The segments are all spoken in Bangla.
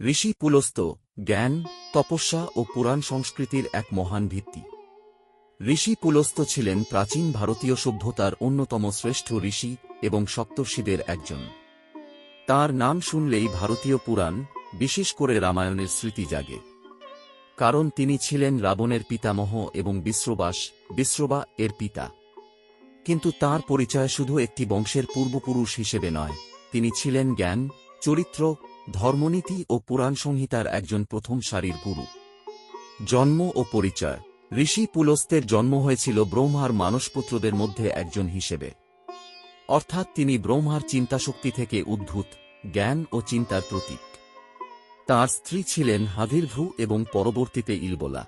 ঋষি পুলস্ত, জ্ঞান, তপস্যা ও পুরাণ সংস্কৃতির এক মহান ভিত্তি। ঋষি পুলস্ত ছিলেন প্রাচীন ভারতীয় সভ্যতার অন্যতম শ্রেষ্ঠ ঋষি এবং সপ্তর্ষিদের একজন। তার নাম শুনলেই ভারতীয় পুরাণ, বিশেষ করে রামায়ণের স্মৃতি জাগে। কারণ তিনি ছিলেন রাবণের পিতামহ এবং বিশ্রবাস বিশ্রবা এর পিতা। কিন্তু তার পরিচয় শুধু একটি বংশের পূর্বপুরুষ হিসেবে নয়, তিনি ছিলেন জ্ঞান, চরিত্র ধর্মনীতি ও পুরাণ সংহিতার একজন প্রথম সারির গুরু। জন্ম ও পরিচয়। ঋষি পুলস্তের জন্ম হয়েছিল ব্রহ্মার মানসপুত্রদের মধ্যে একজন হিসেবে। অর্থাৎ তিনি ব্রহ্মার চিন্তাশক্তি থেকে উদ্ভূত, জ্ঞান ও চিন্তার প্রতীক। তার স্ত্রী ছিলেন হাভির্ভ্রু এবং পরবর্তীতে ইলবোলা।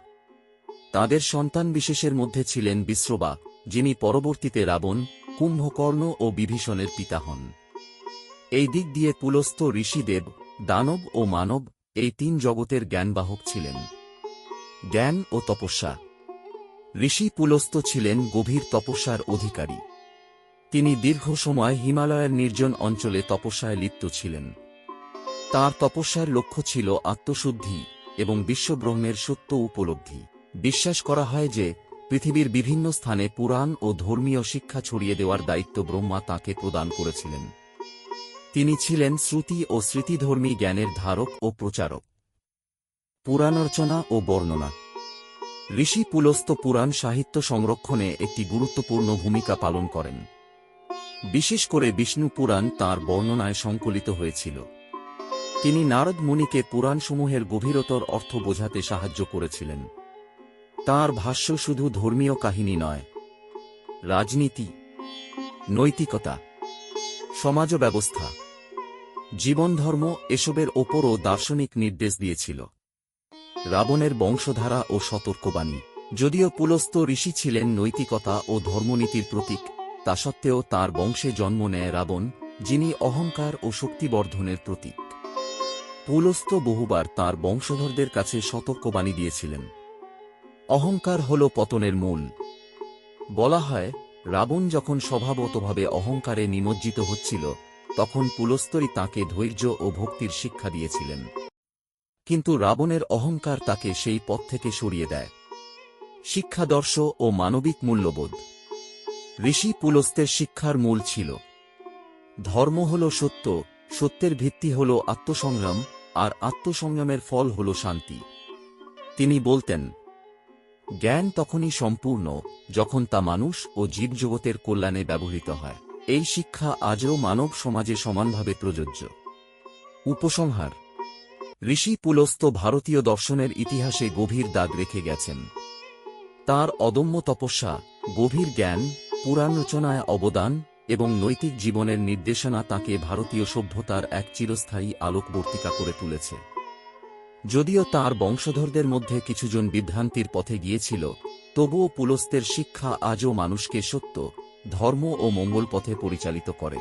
তাদের সন্তান বিশেষের মধ্যে ছিলেন বিশ্রবা যিনি পরবর্তীতে রাবণ, কুম্ভকর্ণ ও বিভীষণের পিতা হন। এই দিক দিয়ে পুলস্ত ঋষিদেব দানব ও মানব এই তিন জগতের জ্ঞানবাহক ছিলেন। জ্ঞান ও তপস্যা। ঋষি পুলস্ত ছিলেন গভীর তপস্যার অধিকারী। তিনি দীর্ঘ সময় হিমালয়ের নির্জন অঞ্চলে তপস্যায় লিপ্ত ছিলেন। তার তপস্যার লক্ষ্য ছিল আত্মশুদ্ধি এবং বিশ্বব্রহ্মের সত্য উপলব্ধি। বিশ্বাস করা হয় যে, পৃথিবীর বিভিন্ন স্থানে পুরাণ ও ধর্মীয় শিক্ষা ছড়িয়ে দেওয়ার দায়িত্ব ব্রহ্মা তাকে প্রদান করেছিলেন। তিনি ছিলেন শ্রুতি ও স্মৃতিধর্মী জ্ঞানের ধারক ও প্রচারক। পুরাণরচনা ও বর্ণনা। ঋষি পুলস্ত পুরাণ সাহিত্য সংরক্ষণে একটি গুরুত্বপূর্ণ ভূমিকা পালন করেন। বিশেষ করে বিষ্ণু পুরাণ তাঁর বর্ণনায় সংকলিত হয়েছিল। তিনি নারদ মুনিকে পুরাণসমূহের গভীরতর অর্থ বোঝাতে সাহায্য করেছিলেন। তার ভাষ্য শুধু ধর্মীয় কাহিনী নয়। রাজনীতি, নৈতিকতা সমাজ ব্যবস্থা জীবনধর্ম এসবের ওপরও দার্শনিক নির্দেশ দিয়েছিল। রাবণের বংশধারা ও সতর্কবাণী। যদিও পুলস্ত ঋষি ছিলেন নৈতিকতা ও ধর্মনীতির প্রতীক, তা সত্ত্বেও তার বংশে জন্ম নেয় রাবণ, যিনি অহংকার ও শক্তিবর্ধনের প্রতীক। পুলস্ত বহুবার তার বংশধরদের কাছে সতর্কবাণী দিয়েছিলেন। অহংকার হল পতনের মূল। বলা হয় রাবণ যখন স্বভাবতভাবে অহংকারে নিমজ্জিত হচ্ছিল, তখন পুলস্তরী তাকে ধৈর্য ও ভক্তির শিক্ষা দিয়েছিলেন। কিন্তু রাবণের অহংকার তাকে সেই পথ থেকে সরিয়ে দেয়। শিক্ষাদর্শ ও মানবিক মূল্যবোধ। ঋষি পুলস্তের শিক্ষার মূল ছিল। ধর্ম হল সত্য, সত্যের ভিত্তি হল আত্মসংগ্রাম, আর আত্মসংগ্রামের ফল হল শান্তি। তিনি বলতেন জ্ঞান তখনই সম্পূর্ণ যখন তা মানুষ ও জীবজগতের কল্যাণে ব্যবহৃত হয়। এই শিক্ষা আজও মানব সমাজে সমানভাবে প্রযোজ্য। উপসংহার। ঋষি পুলস্ত ভারতীয় দর্শনের ইতিহাসে গভীর দাগ রেখে গেছেন। তার অদম্য তপস্যা, গভীর জ্ঞান, পুরাণ রচনায় অবদান এবং নৈতিক জীবনের নির্দেশনা তাকে ভারতীয় সভ্যতার এক চিরস্থায়ী আলোকবর্তিকা করে তুলেছে। যদিও তার বংশধরদের মধ্যে কিছুজন বিভ্রান্তির পথে গিয়েছিল, তবুও পুলস্তের শিক্ষা আজও মানুষকে সত্য, ধর্ম ও মঙ্গল পথে পরিচালিত করে।